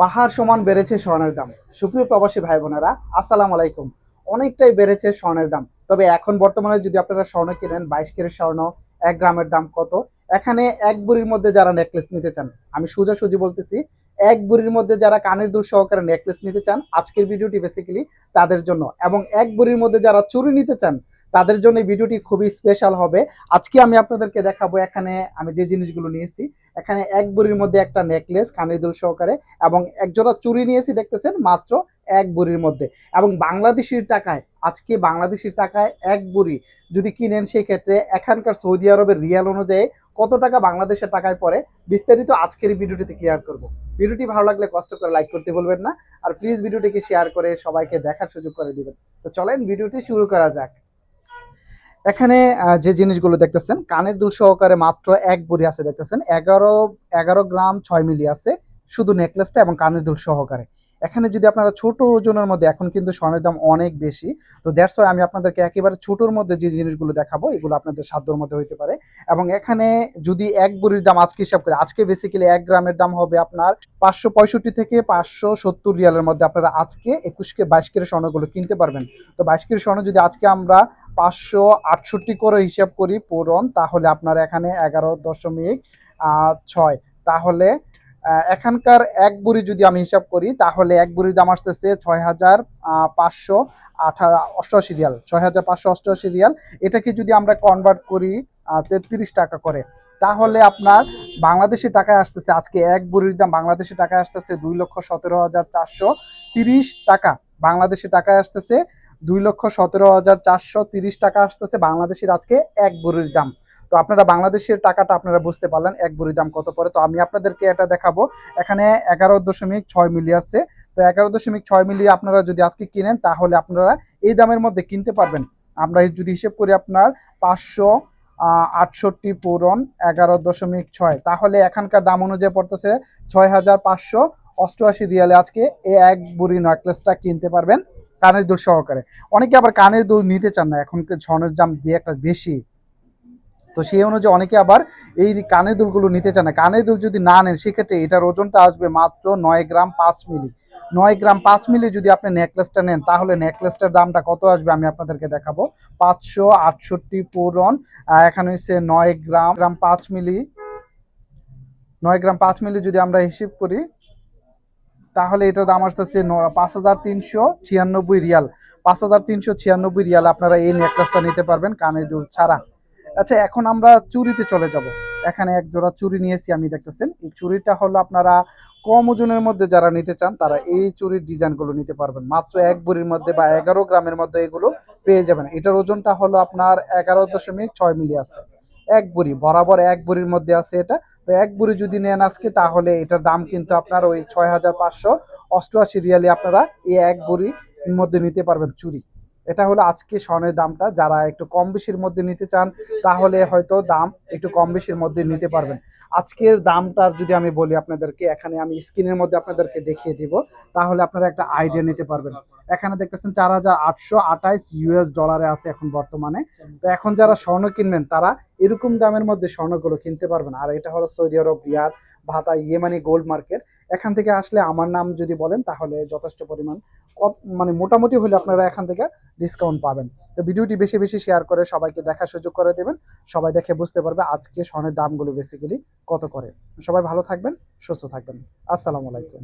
পাহাড় সমান বেড়েছে স্বর্ণের দাম। সুপ্রিয় প্রবাসী ভাই বোনেরা আসসালামু আলাইকুম। অনেকটাই বেড়েছে স্বর্ণের দাম। তবে এখন বর্তমানে যদি আপনারা স্বর্ণ কিনেন, বাইশ কেরের স্বর্ণ, এক গ্রামের দাম কত? এখানে এক বুড়ির মধ্যে যারা নেকলেস নিতে চান, আমি সোজাসুজি বলতেছি, এক বুড়ির মধ্যে যারা কানের দুল সহকারে নেকলেস নিতে চান, আজকের ভিডিওটি বেসিক্যালি তাদের জন্য। এবং এক বুড়ির মধ্যে যারা চুরি নিতে চান, তাদের জন্য ভিডিওটি খুবই স্পেশাল হবে। আজকে আমি আপনাদেরকে দেখাবো এখানে আমি যে জিনিসগুলো নিয়েছি এখানে এক বুড়ির মধ্যে একটা নেকলেস কানের দুল সহকারে এবং একজোড়া চুরি নিয়েছি দেখতেছেন, মাত্র এক বুড়ির মধ্যে। এবং বাংলাদেশের টাকায়, আজকে বাংলাদেশের টাকায় এক বুড়ি যদি কিনেন সেই ক্ষেত্রে এখানকার সৌদি আরবের রিয়াল অনুযায়ী কত টাকা বাংলাদেশের টাকায় পড়ে, বিস্তারিত আজকের ভিডিওটিতে ক্লিয়ার করব। ভিডিওটি ভালো লাগলে কষ্ট করে লাইক করতে বলবেন না। আর প্লিজ ভিডিওটিকে শেয়ার করে সবাইকে দেখার সুযোগ করে দিবেন। তো চলেন, ভিডিওটি শুরু করা যাক। এখানে যে জিনিসগুলো দেখতেছেন, কানের দুল সহকারে মাত্র এক বড়ি আছে দেখতেছেন। এগারো এগারো গ্রাম ছয় মিলি আছে। শুধু নেকলেসটা এবং কানের দুল সহকারে। এখানে যদি আপনারা ছোট ওজনের মধ্যে, এখন কিন্তু স্বর্ণের দাম অনেক বেশি, তো দ্যাটস ওয়াই আমি আপনাদেরকে একেবারে ছোটোর মধ্যে যে জিনিসগুলো দেখাবো, এগুলো আপনাদের সাধ্যর মধ্যে হইতে পারে। এবং এখানে যদি এক বুড়ির দাম আজকে হিসাব করে, আজকে বেসিক্যালি এক গ্রামের দাম হবে আপনার পাঁচশো পঁয়ষট্টি থেকে পাঁচশো সত্তর রিয়ালের মধ্যে আপনারা আজকে একুশকে বাইশ কের স্বর্ণগুলো কিনতে পারবেন। তো বাইশ কের স্বর্ণ যদি আজকে আমরা পাঁচশো আটষট্টি করে হিসাব করি পূরণ, তাহলে আপনার এখানে এগারো দশমিক ছয়। তাহলে এখানকার এক বুড়ি যদি আমি হিসাব করি, তাহলে এক বুড়ির দাম আসতেছে ছয় হাজার পাঁচশো আঠা, অষ্টআশি রিয়াল, ছয় হাজার পাঁচশো অষ্টআশি রিয়াল। এটাকে যদি আমরা কনভার্ট করি তেত্রিশ টাকা করে, তাহলে আপনার বাংলাদেশি টাকায় আসতেছে, আজকে এক বুড়ির দাম বাংলাদেশি টাকায় আসতেছে দুই লক্ষ সতেরো হাজার চারশো তিরিশ টাকা। বাংলাদেশি টাকায় আসতেছে দুই লক্ষ সতেরো হাজার চারশো তিরিশ টাকা আসতেছে, বাংলাদেশের আজকে এক বুড়ির দাম। তো আপনারা বাংলাদেশের টাকাটা আপনারা বুঝতে পারলেন, এক বুড়ির দাম কত পড়ে। তো আমি আপনাদেরকে এটা দেখাবো। এখানে এগারো দশমিক ছয় মিলি আছে। তো এগারো দশমিক ছয় মিলি আপনারা যদি আজকে কিনেন, তাহলে আপনারা এই দামের মধ্যে কিনতে পারবেন। আমরা যদি হিসেব করি আপনার পাঁচশো আটষট্টি পূরণ এগারো দশমিক ছয়। তাহলে এখানকার দাম অনুযায়ী পড়তেছে ছয় হাজার পাঁচশো অষ্টআশি রিয়ালে আজকে এই এক বুড়ি নেকলেসটা কিনতে পারবেন কানের দুল সহকারে। অনেকে আবার কানের দুল নিতে চান না এখন ঝনের দাম দিয়ে একটা বেশি। তো সেই অনুযায়ী অনেকে আবার এই কানের দুলগুলো নিতে চান না। কানের দুল যদি না নেন, সেক্ষেত্রে এটার ওজনটা আসবে মাত্র নয় গ্রাম পাঁচ মিলি। নয় গ্রাম পাঁচ মিলি যদি আপনি নেকলেসটা নেন, তাহলে নেকলেসটার দামটা কত আসবে আমি আপনাদেরকে দেখাবো। পাঁচশো আটষট্টি পূরণ এখানে হচ্ছে নয় গ্রাম গ্রাম পাঁচ মিলি। নয় গ্রাম পাঁচ মিলি যদি আমরা হিসেব করি, তাহলে এটার দাম আসতেছে পাঁচ হাজার তিনশো ছিয়ানব্বই রিয়াল। পাঁচ হাজার তিনশো ছিয়ানব্বই রিয়াল আপনারা এই নেকলেসটা নিতে পারবেন কানের দুল ছাড়া। আচ্ছা এখন আমরা চুরিতে চলে যাব। এখানে এক জোড়া চুরি নিয়েছি, আমি দেখতেছেন। এই চুরিটা হলো আপনারা কম ওজনের মধ্যে যারা নিতে চান, তারা এই চুরির ডিজাইনগুলো নিতে পারবেন। মাত্র এক বুড়ির মধ্যে বা এগারো গ্রামের মধ্যে এগুলো পেয়ে যাবেন। এটার ওজনটা হলো আপনার এগারো দশমিক ছয় মিলি আছে। এক বুড়ি বরাবর এক বুড়ির মধ্যে আছে এটা। তো এক বুড়ি যদি নেন আজকে, তাহলে এটার দাম কিন্তু আপনার ওই ছয় হাজার পাঁচশো অষ্টআশি রিয়ালে আপনারা এই এক বুড়ির মধ্যে নিতে পারবেন চুরি। এটা হলো আজকে স্বর্ণের দামটা। যারা একটু কম বেশির মধ্যে নিতে চান, তাহলে হয়তো দাম একটু কম বেশির মধ্যে নিতে পারবেন। আজকের দামটার যদি আমি বলি আপনাদেরকে, এখানে আমি স্ক্রিনের মধ্যে আপনাদেরকে দেখিয়ে দিব। তাহলে আপনারা একটা আইডিয়া নিতে পারবেন। এখানে দেখতেছেন চার হাজার আটশো আঠাইশ ইউএস ডলারে আছে এখন বর্তমানে। তো এখন যারা স্বর্ণ কিনবেন, তারা এরকম দামের মধ্যে স্বর্ণগুলো কিনতে পারবেন। আর এটা হলো সৌদি আরব, রিয়াদ, ভাতা, ইয়েমানি, গোল্ড মার্কেট। এখান থেকে আসলে আমার নাম যদি বলেন, তাহলে যথেষ্ট পরিমাণ মানে মোটামুটি হলে আপনারা এখান থেকে ডিসকাউন্ট পাবেন। তো ভিডিওটি বেশি বেশি শেয়ার করে সবাইকে দেখার সুযোগ করে দেবেন। সবাই দেখে বুঝতে পারবে আজকে স্বর্ণের দামগুলো বেসিক্যালি কত করে। সবাই ভালো থাকবেন, সুস্থ থাকবেন। আসসালামু আলাইকুম।